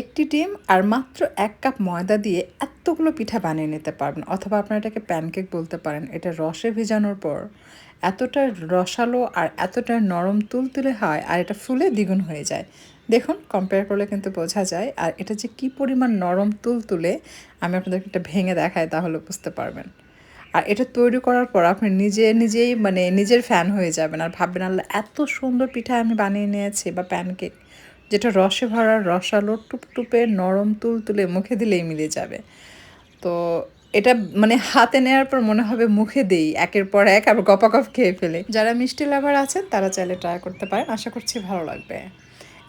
একটি ডিম আর মাত্র এক কাপ ময়দা দিয়ে এতগুলো পিঠা বানিয়ে নিতে পারবেন, অথবা আপনারা এটাকে প্যানকেক বলতে পারেন, এটা রসে ভেজানোর পর। এতটা রসালো আর এতটা নরম তুলতুলে হয়, আর এটা ফুলে দ্বিগুণ হয়ে যায়। দেখুন কম্পেয়ার করলে কিন্তু বোঝা যায়, আর এটা যে কি পরিমাণ নরম তুলতুলে, আমি আপনাদেরকে এটা ভেঙে দেখাই তাহলে বুঝতে পারবেন। আর এটা তৈরি করার পর আপনি নিজে নিজেই মানে নিজের ফ্যান হয়ে যাবেন, আর ভাববেন, আল্লাহ, এত সুন্দর পিঠা আমি বানিয়ে নিয়েছি বা প্যানকেক। যেটা রসে ভরা, রসালো, টুপটুপে নরম তুল তুলে মুখে দিলেই মিলে যাবে। তো এটা মানে হাতে নেওয়ার পর মনে হবে মুখে দেই, একের পর এক আবার গপাগপ খেয়ে ফেলে। যারা মিষ্টি লাভার আছেন, তারা চাইলে ট্রাই করতে পারেন। আশা করছি ভালো লাগবে।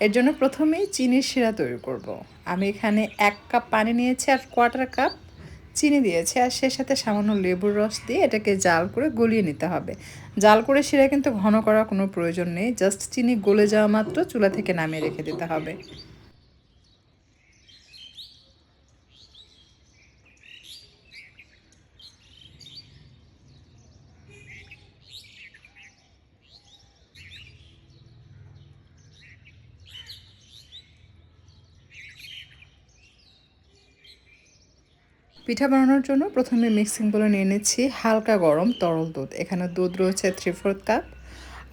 এর জন্য প্রথমেই চিনির শিরা তৈরি করব। আমি এখানে এক কাপ পানি নিয়েছি আর কোয়ার্টার কাপ চিনি দিয়েছি আর সে সাথে সামান্য লেবুর রস দিয়ে এটাকে জাল করে গলিয়ে নিতে হবে। জাল করে সেটা কিন্তু ঘন করার কোনো প্রয়োজন নেই, জাস্ট চিনি গলে যাওয়া মাত্র চুলা থেকে নামিয়ে রেখে দিতে হবে। পিঠা বানানোর জন্য প্রথমে মিক্সিং বলে নিয়ে নিচ্ছি হালকা গরম তরল দুধ। এখানে দুধ রয়েছে থ্রি ফোর্থ কাপ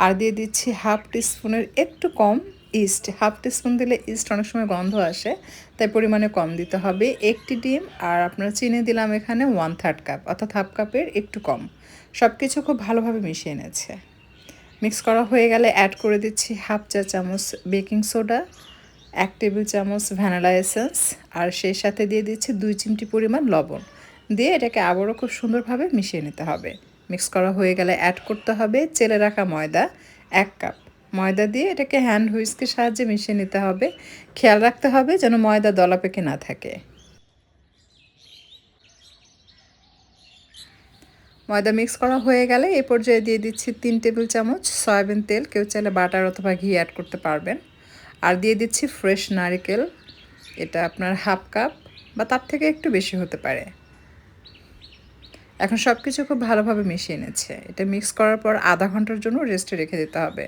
আর দিয়ে দিচ্ছি হাফ টিস্পুনের একটু কম ইস্ট হাফ টিস্পুন দিলে ইস্ট অনেক সময় গন্ধ আসে, তাই পরিমাণে কম দিতে হবে। একটি ডিম আর আপনার চিনি দিলাম এখানে ওয়ান থার্ড কাপ অর্থাৎ হাফ কাপের একটু কম। সব কিছু খুব ভালোভাবে মিশিয়ে এনেছে মিক্স করা হয়ে গেলে অ্যাড করে দিচ্ছি হাফ চা চামচ বেকিং সোডা এক টেবিল চামচ ভ্যানিলা এসেন্স আর সেই সাথে দিয়ে দিচ্ছি দুই চিমটি পরিমাণ লবণ। দিয়ে এটাকে আবারও খুব সুন্দরভাবে মিশিয়ে নিতে হবে। মিক্স করা হয়ে গেলে অ্যাড করতে হবে চেলে রাখা ময়দা এক কাপ। ময়দা দিয়ে এটাকে হ্যান্ড হুইস্কের সাহায্যে মিশিয়ে নিতে হবে। খেয়াল রাখতে হবে যেন ময়দা দলা পেকে না থাকে। ময়দা মিক্স করা হয়ে গেলে এ পর্যায়ে দিয়ে দিচ্ছি তিন টেবিল চামচ সয়াবিন তেল। কেউ চাইলে বাটার অথবা ঘি অ্যাড করতে পারবেন। আর দিয়ে দিচ্ছি ফ্রেশ নারিকেল। এটা আপনার হাফ কাপ বা তার থেকে একটু বেশি হতে পারে। এখন সব কিছু খুব ভালোভাবে মিশিয়ে নিচ্ছে। এটা মিক্স করার পর আধা ঘণ্টার জন্য রেস্টে রেখে দিতে হবে।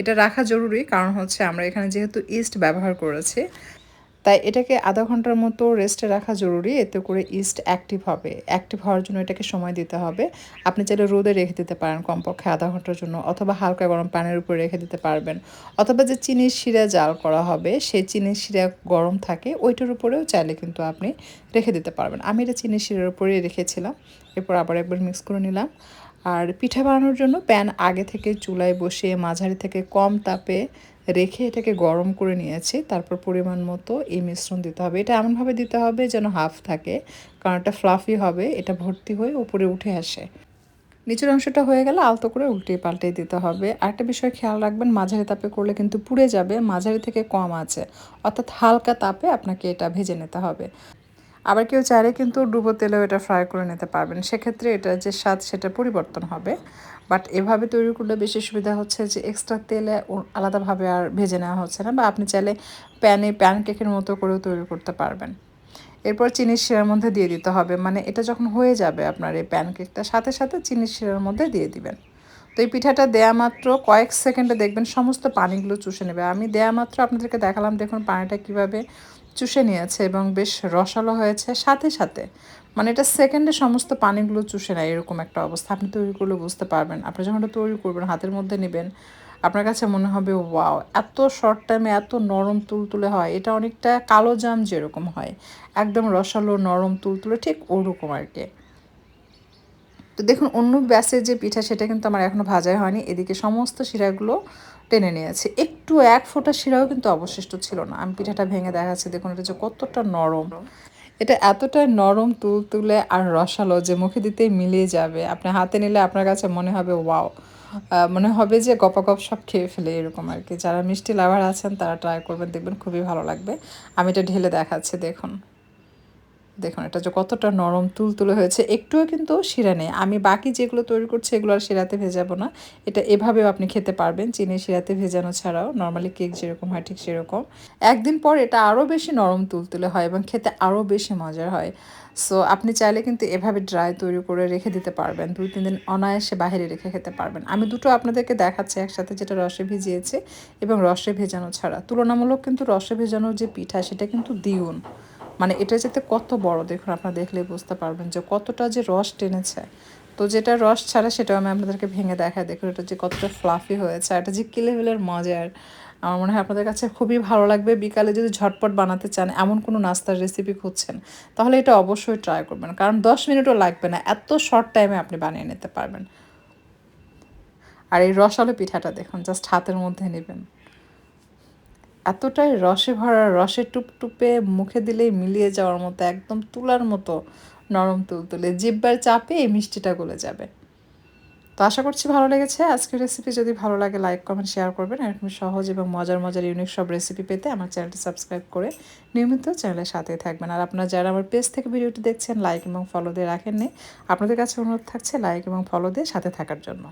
এটা রাখা জরুরি, কারণ হচ্ছে আমরা এখানে যেহেতু ইস্ট ব্যবহার করেছি তাই এটাকে আধা ঘণ্টার মতো রেস্টে রাখা জরুরি। এতে করে ইস্ট অ্যাক্টিভ হবে। অ্যাক্টিভ হওয়ার জন্য এটাকে সময় দিতে হবে। আপনি চাইলে রোদে রেখে দিতে পারেন কমপক্ষে আধা ঘণ্টার জন্য অথবা হালকা গরম পানির উপরে রেখে দিতে পারবেন। অথবা যে চিনির শিরা জাল করা হবে, সেই চিনির শিরা গরম থাকে, ওইটার উপরেও চাইলে কিন্তু আপনি রেখে দিতে পারবেন। আমি এটা চিনির শিরার উপরেই রেখেছিলাম। এরপর আবার একবার মিক্স করে নিলাম। আর পিঠা বানানোর জন্য প্যান আগে থেকে চুলায় বসিয়ে মাঝারি থেকে কম তাপে রেখে এটাকে গরম করে নিয়েছি। তারপর পরিমাণ মতো এই মিশ্রণ দিতে হবে। এটা এমনভাবে দিতে হবে যেন হাফ থাকে, কারণ এটা ফ্লাফি হবে, এটা ভর্তি হয়ে উপরে উঠে আসে। নিচের অংশটা হয়ে গেলে আলতো করে উল্টে পাল্টে দিতে হবে। আরেকটা বিষয় খেয়াল রাখবেন, মাঝারি তাপে করলে কিন্তু পুড়ে যাবে, মাঝারি থেকে কম আছে। অর্থাৎ হালকা তাপে আপনাকে এটা ভেজে নিতে হবে। আবার কেউ চাইলে কিন্তু ডুবো তেলেও এটা ফ্রাই করে নিতে পারবেন। সেক্ষেত্রে এটা যে স্বাদ সেটা পরিবর্তন হবে। বাট এভাবে তৈরি করলে বেশি সুবিধা হচ্ছে যে এক্সট্রা তেলে আলাদাভাবে আর ভেজে নেওয়া হচ্ছে না বা আপনি চাইলে প্যানে প্যান কেকের মতো করেও তৈরি করতে পারবেন। এরপর চিনির শিরার মধ্যে দিয়ে দিতে হবে। মানে এটা যখন হয়ে যাবে আপনার এই প্যানকেকটা সাথে সাথে চিনির শিরার মধ্যে দিয়ে দিবেন। তো এই পিঠাটা দেয়া মাত্র কয়েক সেকেন্ডে দেখবেন সমস্ত পানিগুলো চুষে নেবে। আমি দেয়া মাত্র আপনাদেরকে দেখালাম। দেখুন পানিটা কীভাবে চুষে নিয়েছে এবং বেশ রসালো হয়েছে সাথে সাথে। মানে এটা সেকেন্ডে সমস্ত পানিগুলো চুষে নেয়, এরকম একটা অবস্থা। আপনি তৈরি করলে বুঝতে পারবেন। আপনি যখন এটা তৈরি করবেন, হাতের মধ্যে নেবেন, আপনার কাছে মনে হবে, ওয়াও, এত শর্ট টাইমে এত নরম তুলতুলে হয়। এটা অনেকটা কালো জাম যেরকম হয়, একদম রসালো, নরম তুলতুলে, ঠিক ওরকম আর কি। তো দেখুন, অন্য ব্যাসের যে পিঠা, সেটা কিন্তু আমার এখনও ভাজাই হয়নি। এদিকে সমস্ত শিরাগুলো টেনে নিয়েছে। একটু এক ফোঁটা শিরাও কিন্তু অবশিষ্ট ছিল না। আমি পিঠাটা ভেঙে দেখাচ্ছি, দেখুন এটা যে কতটা নরম। এটা এতটাই নরম তুল তুলে আর রসালো যে মুখে দিতেই মিলিয়ে যাবে। আপনি হাতে নিলে আপনার কাছে মনে হবে, ওয়াও। মনে হবে যে গপ সব খেয়ে ফেলে এরকম আর কি। যারা মিষ্টি লাভার আছেন তারা ট্রাই করবেন, দেখবেন খুবই ভালো লাগবে। আমি এটা ঢেলে দেখাচ্ছি, দেখুন। দেখুন, এটা যে কতটা নরম তুলতুলে হয়েছে, একটুও কিন্তু শিরা নেই। আমি বাকি যেগুলো তৈরি করছি, এগুলো আর শিরাতে ভেজাবো না। এটা এভাবেও আপনি খেতে পারবেন, চিনি শিরাতে ভেজানো ছাড়াও। নর্মালি কেক যেরকম হয়, ঠিক সেরকম। একদিন পর এটা আরও বেশি নরম তুলতুলে হয় এবং খেতে আরও বেশি মজার হয়। সো আপনি চাইলে কিন্তু এভাবে ড্রাই তৈরি করে রেখে দিতে পারবেন। দুই, তিন দিন অনায়াসে বাইরে রেখে খেতে পারবেন। আমি দুটো আপনাদেরকে দেখাচ্ছি একসাথে, যেটা রসে ভিজিয়েছে এবং রসে ভেজানো ছাড়া। তুলনামূলক কিন্তু রসে ভেজানোর যে পিঠা, সেটা কিন্তু দ্বিগুণ। মানে এটা যেতে কত বড়, দেখুন আপনারা দেখলেই বুঝতে পারবেন যে কতটা যে রস টেনেছে। তো যেটা রস ছাড়া সেটাও আমি আপনাদেরকে ভেঙে দেখাই। দেখুন এটা যে কতটা ফ্লাফি হয়েছে এটা যে কি লেভেলের মজার। আমার মনে হয় আপনাদের কাছে খুবই ভালো লাগবে। বিকালে যদি ঝটপট বানাতে চান, এমন কোনো নাস্তার রেসিপি খুঁজছেন, তাহলে এটা অবশ্যই ট্রাই করবেন। কারণ দশ মিনিটও লাগবে না, এত শর্ট টাইমে আপনি বানিয়ে নিতে পারবেন। আর এই রসালো পিঠাটা দেখুন জাস্ট হাতের মধ্যে নেবেন। এতটাই রসে ভরা, রসে টুপটুপে মুখে দিলেই মিলিয়ে যাওয়ার মতো, একদম তুলার মতো নরম তুলতুলে। জিব্বার চাপে এই মিষ্টিটা গলে যাবে। তো আশা করছি ভালো লেগেছে। আজকের রেসিপি যদি ভালো লাগে লাইক কমেন্ট শেয়ার করবেন। এরকম সহজ এবং মজার মজার ইউনিক সব রেসিপি পেতে আমার চ্যানেলটি সাবস্ক্রাইব করে নিয়মিত চ্যানেলের সাথে থাকবেন। আর আপনারা যারা আমার পেজ থেকে ভিডিওটি দেখছেন লাইক এবং ফলো দিয়ে রাখেননি, আপনাদের কাছে অনুরোধ থাকছে লাইক এবং ফলো দিয়ে সাথে থাকার জন্য।